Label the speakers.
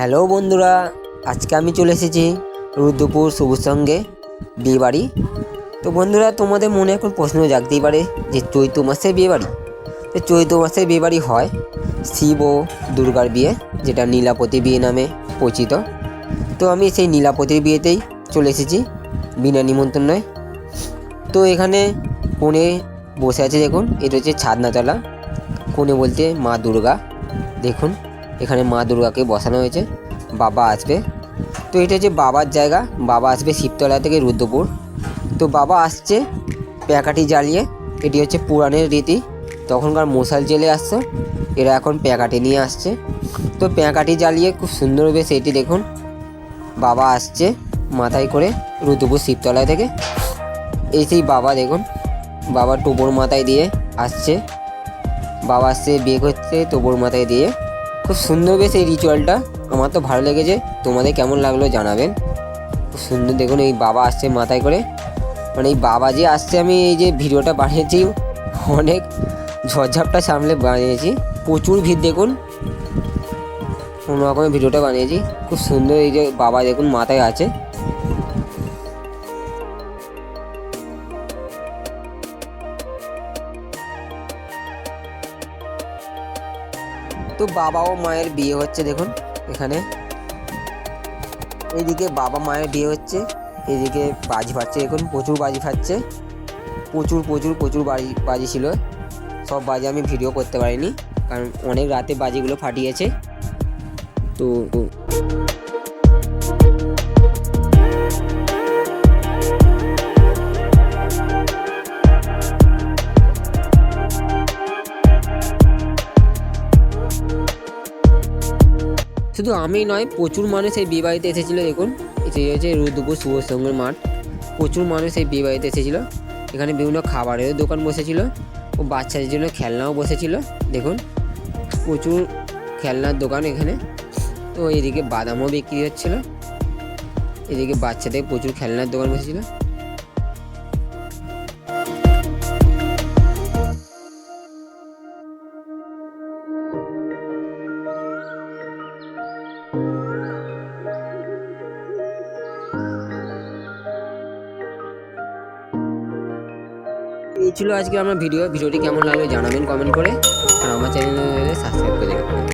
Speaker 1: Hello বন্ধুরা, আজকে আমি চলে এসেছি রুদ্রপুর সবুজ সঙ্গে বিয়েবাড়ি। তো বন্ধুরা, তোমাদের মনে এখন প্রশ্ন জাগতেই পারে যে চৈত্র মাসে বিয়েবাড়ি। তো চৈত্র মাসে বিয়েবাড়ি হয় শিব ও দুর্গার বিয়ে, যেটা নীলাপতি বিয়ে নামে পরিচিত। তো আমি সেই নীলাপতির বিয়েতেই চলে এসেছি, বিনা নিমন্ত্রণ। তো এখানে কোণে বসে আছে দেখুন, এটা হচ্ছে ছাদনাতলা। কোণে বলতে মা দুর্গা, দেখুন। এখানে মা দুর্গাকে বসানো হয়েছে, বাবা আসবে। তো এটা হচ্ছে বাবার জায়গা, বাবা আসবে শিবতলা থেকে রুদ্রপুর। তো বাবা আসছে প্যাকাটি জ্বালিয়ে, এটি হচ্ছে পুরাণের রীতি। তখনকার মশাল জেলে আসছে, এরা এখন প্যাকাটি নিয়ে আসছে। তো প্যাকাটি জ্বালিয়ে খুব সুন্দর বেশ এটি দেখুন। বাবা আসছে মাথায় করে রুদ্রপুর শিবতলা থেকে। এই সেই বাবা দেখুন, বাবা টোপর মাথায় দিয়ে আসছে। বাবা আসছে বিয়ে করতে টোপর মাথায় দিয়ে। খুব সুন্দর বেশ এই রিচুয়ালটা আমার তো ভালো লেগেছে। তোমাদের কেমন লাগল জানাবেন খুব সুন্দর দেখুন, এই বাবা আসছে মাথায় করে। মানে এই বাবা যে আসছে, আমি এই যে ভিডিওটা বানিয়েছি, অনেক ঝড়ঝাপটা সামলে বানিয়েছি। প্রচুর ভিড় দেখুন। কোনো রকমের ভিডিওটা বানিয়েছি। খুব সুন্দর এই যে বাবা দেখুন মাথায় আছে। তো বাবা ও মায়ের বিয়ে হচ্ছে, দেখুন, এখানে। এইদিকে বাবা মায়ের বিয়ে হচ্ছে এদিকে বাজি ফাটছে, দেখুন, প্রচুর বাজি ফাটছে। প্রচুর প্রচুর প্রচুর বাজি বাজি ছিল। সব বাজি আমি ভিডিও করতে পারিনি, কারণ অনেক রাতে বাজিগুলো ফাটিয়েছে। তো শুধু আমি নয়, প্রচুর মানুষ এই বিয়ে বাড়িতে এসেছিল, দেখুন। এটি হচ্ছে রুদ্রপুর শুভ মাঠ। প্রচুর মানুষ এই বিয়ে বাড়িতে এসেছিল। এখানে বিভিন্ন খাবারেরও দোকান বসেছিল ও বাচ্চাদের জন্য খেলনাও বসেছিল, দেখুন। প্রচুর খেলনার দোকান এখানে। তো এদিকে বাদামও বিক্রি হচ্ছিল। এদিকে বাচ্চাদের প্রচুর খেলনার দোকান বসেছিল। এই ছিল আজকে আমার ভিডিও। ভিডিওটি কেমন লাগল জানাবেন কমেন্ট করে। আর আমার চ্যানেলে সাবস্ক্রাইব করে দেবেন